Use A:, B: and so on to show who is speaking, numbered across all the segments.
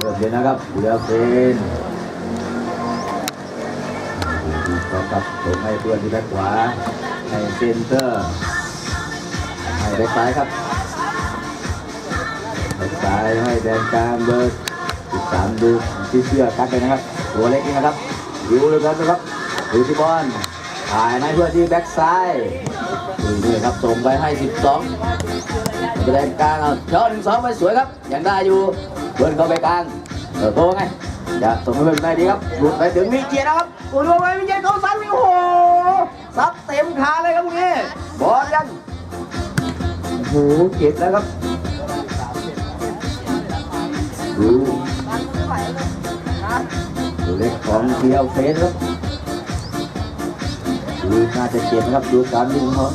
A: เริ่มเลยนะครับเรือเฟนต่อกับส่งให้เพื่อนที่แบ็คขวาให้เซนเตอร์ให้แบ็คซ้ายครับแบ็คซ้ายให้แดนกลางเบอร์สิบสามดูที่เสื้อกัดเลยนะครับ ตัวเล็กนี่นะครับอยู่เลยกันนะครับดูที่บอลถ่ายให้เพื่อนที่แบ็คซ้ายดูนี่ครับส่งไปให้สิบสองแดงกลางเอาเจาะหนึ่งสองไปสวยครับยังได้อยู่ เบิร์นเข้าไปกลางเออโตไงจะส่งให้เบิร์นได้ดีครับหลุดไปถึงวิเชียรนะครับอุดมไปวิเชียรเขาซัดวิ่งโอ้โหซัดเต็มขาเลยครับพวกนี้บอลยังโอ้โหเจ็บแล้วครับดูดูเล็กของเทียวเฟสครับดูน่าจะเจ็บนะครับดูการวิ่งของเขา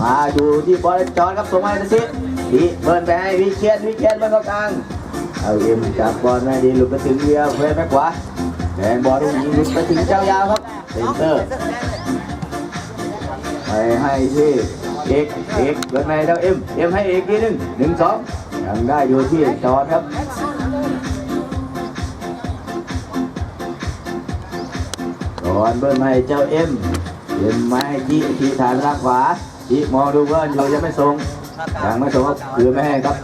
A: มาดูที่บอลจอนครับส่งมาให้ตะซิพี่เบิร์นไปให้วิเชียรวิเชียรเบิร์นเข้ากลาง เอาเอ็มจับบอลไม่ดีหลุดไปถึงเวียเฟรมแม็กขวาแทงบอลลูกยิงหลุดไปถึงเจ้ายาวครับเซนเตอร์ไปให้ที่เอกเอกเกินไปเจ้าเอ็มเอ็มให้เอกทีหนึ่งหนึ่งสองยังได้อยู่ที่จอดครับจอดเบิ้ลให้เจ้าเอ็มเอ็มไม้ที่ที่ฐานทางขวาที่มองดูเบิ้ลอยู่ยังไม่ส่ง ยังไม่ส่งครับคือไม่ครับ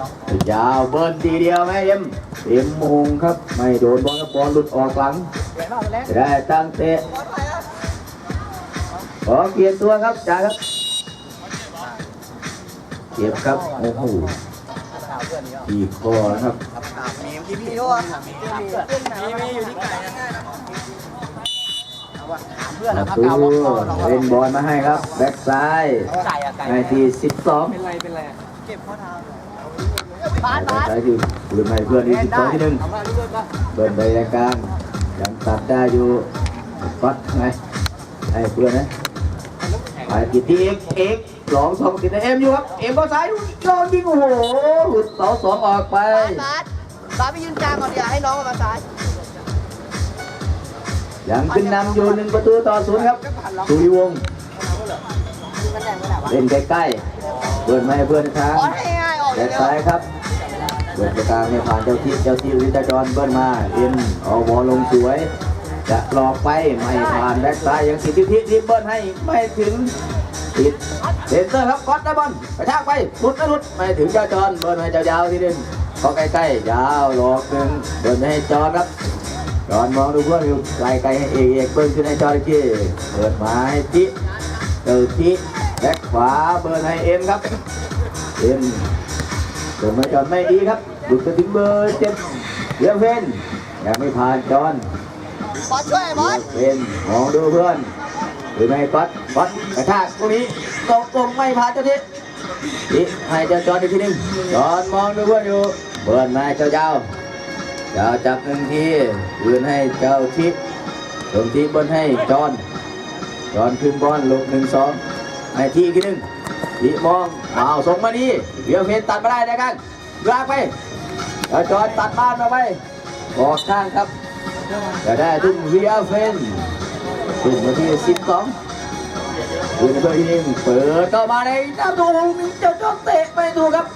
A: ยาวเบิ้ลทีเดียวไหมเอ็มเอ็มมงครับ ไม่โดนบอลครับบอลหลุดออกหลังได้ตั้งเตะขอเกียรตัวครับจ่าครับเก็บครับโอ้โหอีกคอนะครับ
B: มีมีพี่โยมีมีอยู่ที่ไก่นะ
A: ระ
B: ครับ
A: ตู
B: กาวบอกก่อนเรา
A: เล่นบอลมาให้ครับ แบ็กซ้าย
B: ไก่อะไก่
A: ในที่สิบสอง
B: เป็นไรเป็นไรเก็บข้อเท้า
A: แบ็กซ้ายคือปืนให้เพื่อนที่สิบสองที่หนึ่ง
B: เอามาด้วยป่ะ
A: เบิร์นไปในกลางยังตัดได้อยู่ปัดไงไอ้เพื่อนนะไปติดที่เอกเอกสองสองติดในเอ็มอยู่ครับเอ็มก็ซ้ายโยนยิงโอ้โหหลุดเสาสองออกไป
C: บาสบาสไปยืนกลางก่อนเดี๋ยวให้น้องมาซ้าย
A: ยังขึ้นนำอยู่หนึ่งประตูต่อศูนย์ครับสุริวงศ์
C: ยืนกันแดง
A: เล่นใกล้ๆเบิร์นมาให้เพื่อนทาง
C: ขอให้ง่ายๆออกอ
A: แบ็
C: ย่
A: ซ้ายครับเบิร์นไปกลางไม่ผ่านเจ้าที่เจ้าที่วิทยาจรเบิร์นมาเอ็มเอาบอลลงสวย จะหลอกไปไม่ผ่านแบ็คซ้ายยังติที่ที่ที่เบิร์นให้ไม่ถึงติดเซนเตอร์ครับก๊อตได้บอลกระชากไปหลุดไม่หลุดไม่ถึงเจ้าจอนเบิร์นให้เจ้ายาวทีหนึงก็ใกล้ๆยาวหลอกหนึ่งเบิร์นให้จอนครับ จอนมองดูเพื่อนอยู่ไกลๆให้เอกเอกเบิร์นขึ้นให้จอนอีกทีเปิดมาให้จิเจอจิแบ็คขวาเบิร์นให้เอ็มครับเอ็มเบิร์นมาจอนไม่ดีครับหลุดไปถึงเบอร์เจ็ดเลี้ยงเฟ้นยังไม่ผ่านจอน
C: บอสช่วยบอส
A: เป็นมองดูเพื่อนหรือไม่ก๊อตก๊อตกระชากตรงนี้ตรงตรงไม่ผ่านเจ้าทิศทิศให้เจ้าจอนอีกทีหนึงจอนมองดูเพื่อนอยู่เพื่อนมาเจ้าเจ้า เจ้าจับหนึ่งทีปืนให้เจ้าทิศตรงทีบนให้จอนจอนขึ้นบอลลงหนึ่งสองให้ทีอีกทีหนึ่งทีมองเอาส่งมาดีเบียร์เพนตัดมาได้นะกันลากไปเจ้าจอนตัดบ้านมาไปออกข้างครับจะได้ทุ่งเวียเฟนทุ่งมาที่สิบสองดูในตัวยิงเปิดเข้ามาในน้ำตูมีเจ้าจ้องเตะไม่ถูครับ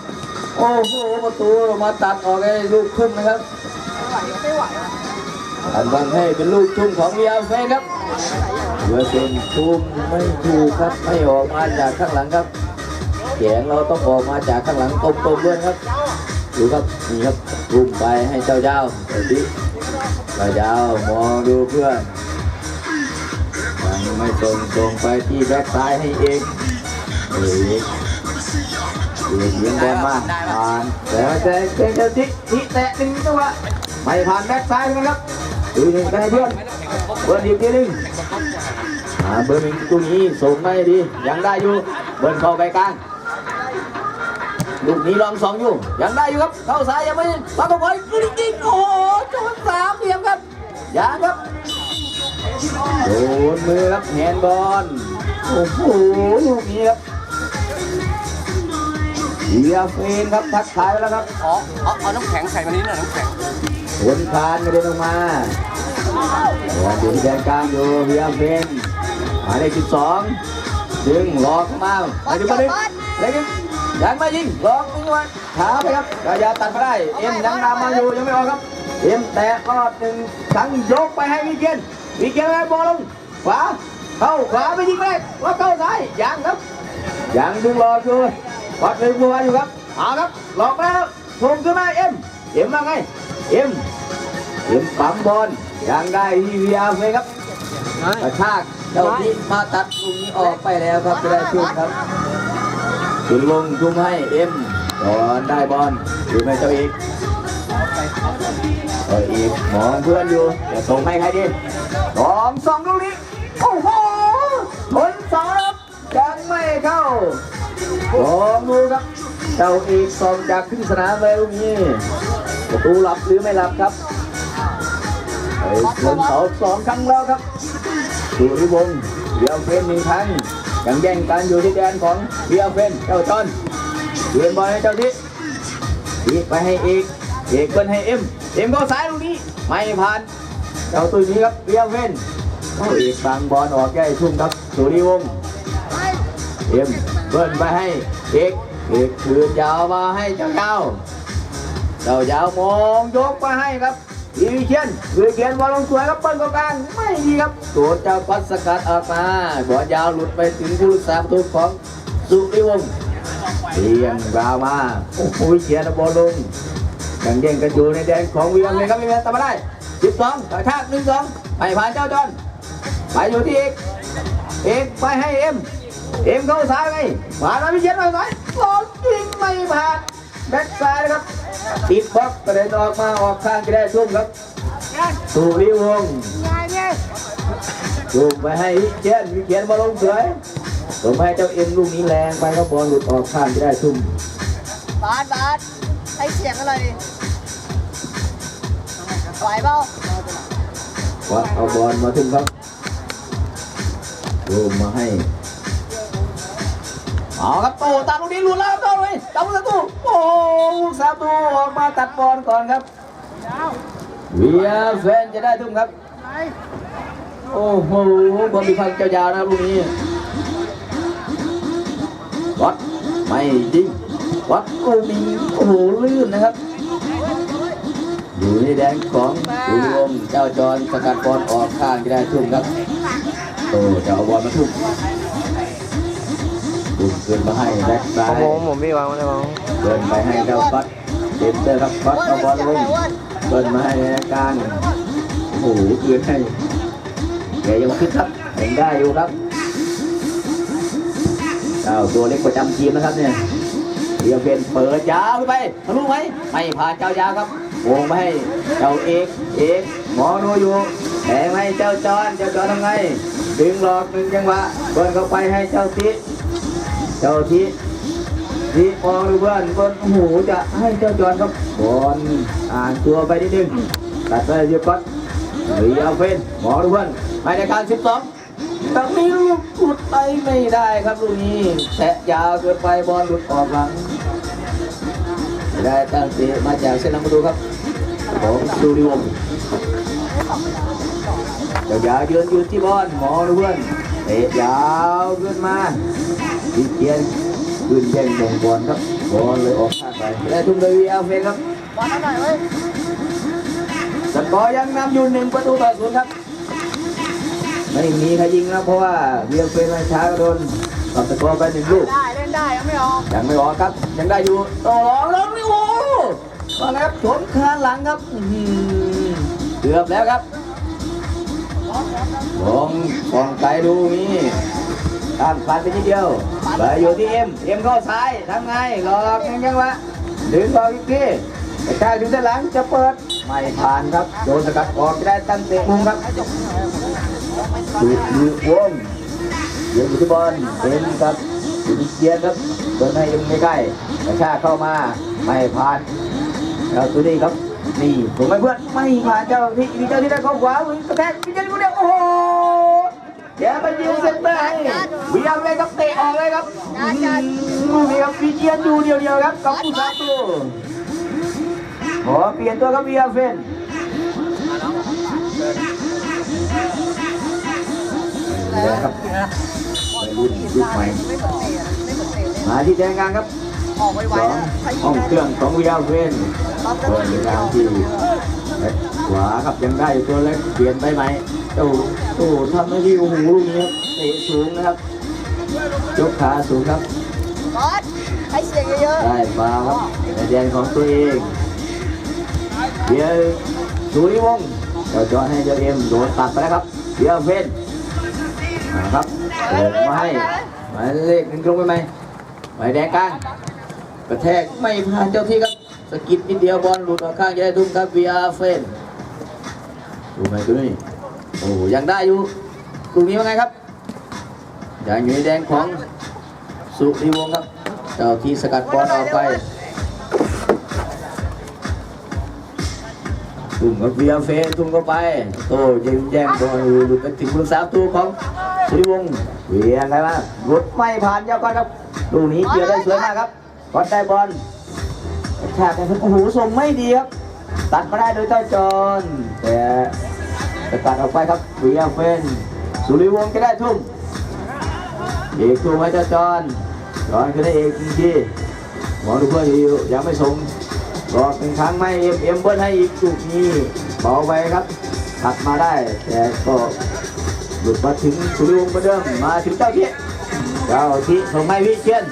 A: โอ้โหประตูมาตัดออกในลูกทุ่งนะครับ อันบังให้เป็นลูกทุ่งของเวียเฟนครับเวียเฟนทุ่มไม่ถูกครับไม่ออกมาจากข้างหลังครับแขนเราต้องออกมาจากข้างหลังตรงๆด้วยครับดูครับนี่ครับทุ่มไปให้เจ้าเจ้าเดี๋ยวดิกระยาวมองดูเพื่อนยังไม่ส่งส่งไปที่แบ็คซ้ายให้เองเอ้ยเอียงเอียงบอลมาผ่านแต่ว่าจะเป็นเจ้าทิทิแตะหนึ่งจังหวะ ไม่ผ่านแบ็คซ้ายนะครับดูหนึ่งไปให้เพื่อนเบิร์นอีกทีหนึ่งอ่าเบอร์หนึ่งตรงนี้ส่งไม่ดียังได้อยู่เบิร์นเข้าไปกลางลูกนี้ลองสองอยู่ยังได้อยู่ครับเข้าซ้ายยังไม่ปักเข้าไปจริงโอ้โหจนสามเหลี่ยมครับยังครับโดนมือครับแฮนบอลโอ้โหลูกนี้ครับเดียเฟนครับทักทายแล้วครับ
B: อ๋อเอาเอาน้ำแข็งใส่มานี้หน่อยน้ำแข็ง
A: ผลคานกระเด็นออกมาบอลอยู่ที่แดนกลางอยู่เดียเฟนหมายเลขสิบสองดึงหลอกมาไปดูมาดึงเลยดึงยังไม่ยิงหลอกยิงมาช้าไปครับกระยาตัดมาได้เอ็มยังนำมาอยู่ยังไม่ออกครับเอ็มแตะรอดหนึ่งครั้งยกไปให้วิเกียนวิเกียนไปบอลลงขวาเข้าขวาไปยิงแรกแล้วเข้าซ้ายยังครับยังดึงรออยู่วัดเลยบัวอยู่ครับเอาครับหลอกแล้วทงขึ้นมาเอ็มเอ็มมาไง เอ็มเอ็มปั๊มบอลยังได้ที่วีอาร์เลยครับกระชากเจ้าที่มาตัดลูกนี้ออกไปแล้วครับจะได้ชุดครับจุนลงทุ่มให้เอ็มบอลได้บอลอยู่ในเจ้าอีกเอออีกมองเพื่อนอยู่จะส่งให้ใครดีลองสองลูกนี้โอ้โหคนสองยังไม่เข้าลองดูครับเจ้าอีกสองจากขึ้นสนามเลยลูกนี้ ประตูหลับหรือไม่หลับครับไอ้ลงเสาสองครั้งแล้วครับสุริวงศ์เบียร์เฟนหนึ่งครั้งยังแย่งกันอยู่ที่แดนของเบียร์เฟนเจ้าจอนเวียนบอลให้เจ้าที่อีกไปให้อีกเอกเบิ้ลให้เอ็มเอ็มก็ซ้ายลูกนี้ไม่ผ่านเจ้าตุ้ยนี้ครับเรียเว้นเอาเอกบางบอลออกแก้ชุ่มครับสุริวงศ์เอ็มเบิ้ลไปให้เอกเอกคืนยาวมาให้เจ้ายา เจ้ายาวมองยกไปให้ครับอีวิเชียนวิเชียนบอลลงสวยครับเปิ้ลตรงกลางไม่ดีครับโดนเจ้าพัสกัดออกมาบอลยาวหลุดไปถึงผู้รักษาประตูของสุริวงศ์เรียงราวมาโอ้โหเชียนบอลลงยังเด้งกันอยู่ในแดนของเวียงเลยครับไม่เป็นทำมาได้สิบสองกระชากหนึ่งสองไปผ่านเจ้าจอนไปอยู่ที่เอกเอกไปให้เอ็มเอ็มเข้าซ้ายไปผ่านมาพิเชียนไปไหนลองยิงไม่ผ่านแบ็คซ้ายนะครับ ติดบล็อกกระเด็นออกมาออกข้างจะได้ชุ่มครับสุริวงศ์
C: ง่ายเนี่ย
A: ชุ่มไปให้วิเชียนวิเชียนบอลลงสวยลงไปให้เจ้าเอ็มลูกนี้แรงไปครับบอลหลุดออกข้างจะได้ชุ่ม
C: บาสบาสให้เสียงกันหน่อยดิไหวเปล่า
A: วัดเอาบอลมาถึงครับโยมมาให้เอาครับโตตามตรงนี้หลุดแล้ว ครับโตเลยตามประตูโอ้สาตูออกมาตัดบอลก่อนครับเวียแฟนจะได้ทุ่มครับ โอ้โหบอลมีฟังยาวๆนะลูกนี้วัดไม่ยิงวัดลูกนี้โอ้โหลื่นนะครับอยู่ในแดนของอุดมเจ้าจอนสกัดบอลออกข้างจะได้ทุ่มครับโอ้จะเอาบอลมาทุ่ม ทุ่มเกินมาให้แบ็คซ้าย
B: ผมผมพี่วางไว้เลยวาง
A: เดินไปให้เจ้าก๊อตเต็มเตอร์ครับก๊อตเอาบอลลงเดินมาให้ในกลางโอ้โหเกินให้แกยังคิดครับยังได้อยู่ครับเจ้าตัวเล็กประจำทีมนะครับเนี่ยเรียกเป็นเปิดยาวไปทะลุไหมไม่ผ่านเจ้ายาวครับวงไปให้เจ้าเอกเอกหมอโนอยู่แทงให้เจ้าจอนเจ้าจอนทำไงดึงหลอกหนึ่งจังหวะเบิร์นเข้าไปให้เจ้าทิ เจ้าทินี่มองดูเพื่อนบนหูจะให้เจ้าจอนครับบอลอ่านตัวไปนิดนึงตัดไปเยอะก่อนเฮ้ยเอาเป็นมองดูเพื่อนไปในการสิบสองตรงนี้ลูกหลุดไปไม่ได้ครับลูกนี้แตะยาวเกินไปบอลหลุดออกหลังไม่ได้ตั้งเตะมาจากเส้นหลังประตูครับของสุริวงศ์เจ้ายาวยืนอยู่ที่บอลหมองดูเพื่อนเตะยาวขึ้นมา ดีเกียนขึ้นแย่งมงบอลครับบอลเลยออกข้างไปและทุ่มโดยวีเอลเฟครับ
C: บอลเท่าไหร่เว้ย
A: สกอร์ยังนำอยู่หนึ่งประตูต่อศูนย์ครับ ไม่มีใครยิงนะเพราะว่าวีเอลเฟมาช้าก็โดนตัดสกอร์ไปหนึ่งลูก
C: ได้เล่นได้ยังไม่ออก
A: ยังไม่ออกครับ ยังได้อยู่ต่อรองแล้วนี่โอ้มาแล้วครับชนคานหลังครับอื้อหือเกือบแล้วครับลองฟองไกลดูนี่ ตามผ่านไปนิดเดียวไปอยู่ที่เอ็มเอ็มเข้าซ้ายทำไงหลอกยังยังวะดึงบอลอีกทีกระชากถึงด้านหลังจะเปิดไม่ผ่านครับโดนสกัดออกจะได้ตั้งเตะมุมครับสุดมือวงเดี๋ยวอยู่ที่บอลเป็นครับดูดีเกียร์ครับเดินให้ยังไม่ใกล้กระชากเข้ามาไม่ผ่านเราตัวนี้ครับนี่ผมไม่เพื่อนไม่ผ่านเจ้าที่เจ้าที่ได้เข้าขวาวิ่งกระแทกมีเจ้าที่คนเดียวโอ้โห เดี๋ยวไปยิงเซนเตอร์ให้วียงเลยครับเตะออกเลยครับอืมนี่ครับวีเจียนอยู่เดียวเดียวๆครับกับผู้สาตัวขอเปลี่ยนตัวครับวียเฟนนี่ครับรุ่นยุคใหม่
C: ไม่เหม่มา
A: ที่แดงกลางครับ
C: ออกไวๆ
A: ห้องเครื่องของวิยาเวนเปิด
C: ที
A: ใน
C: เดีย
A: ทางที่ขวาครับยังได้ตัวเล็กเปลี่ยนไปไหม เจ้าโอ้ทำหน้าที่โอ้โหลูกนี้ครับเตะสูงนะครับยกขาสูงครับ
C: บอสให้เสียงเยอะ
A: ได้ฟาวครับในแดนของตัวเองเบียร์สุริวงศ์เจ้าจอให้เจ้าเอ็มโดนตัดไปแล้วครับเบียร์เฟนนะครับเปิดมาให้หมายเลขหนึ่งตรงไปไหมหมายแดงกลางกระแทกไม่ผ่านเจ้าที่ครับสะกิดนิดเดียวบอลหลุดออกข้างจะได้ทุ่มครับเบียร์เฟนดูไหมตัวนี้ โอ้ยังได้อยู่ลูกนี้ว่าไงครับยังอยู่ในแดงของสุริวงศ์ครับ เจ้าที่สกัดบอลออกไปทุ่มกับเบียเฟนทุ่มเข้าไป โต้ยิงแย่งบอลหลุดไปถึงผู้รักษาประตูของสุริวงศ์เวียงไงมาหลุดไม่ผ่านเจ้าก้อนครับลูกนี้เกี่ยวได้สวยมากครับก้อนได้บอลกระชากกันโอ้โหส่งไม่ดีครับตัดมาได้โดยเจ้าจอนแต่ จะตัดออกไปครับเวียร์เฟนสุริวงศ์จะได้ทุ่มเอกตัวไว้เจ้าจอนจอนคือได้เอกจริงๆมองดูเพื่อนอยู่ยังไม่ส่งรอเป็นครั้งไม่เอ็มเอ็มเบิ้ลให้อีกลูกนี้เบาไปครับถัดมาได้แต่ก็หลุดมาถึงสุริวงศ์ประเดิมมาถึงเจ้าที่เจ้าที่ส่งไม่วิเชียน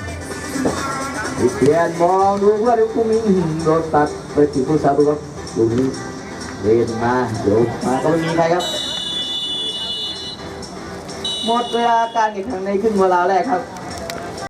A: วิเชียนมองดูเพื่อนดูกุ้งนี้อื้อหือโดนตัดไปถึงผู้สาประตูครับลูนี้ เวนมาเดี๋ยวมาก็ไม่มีใครครับ หมดเวลาการแข่งขันในครึ่งเวลาแรกครับ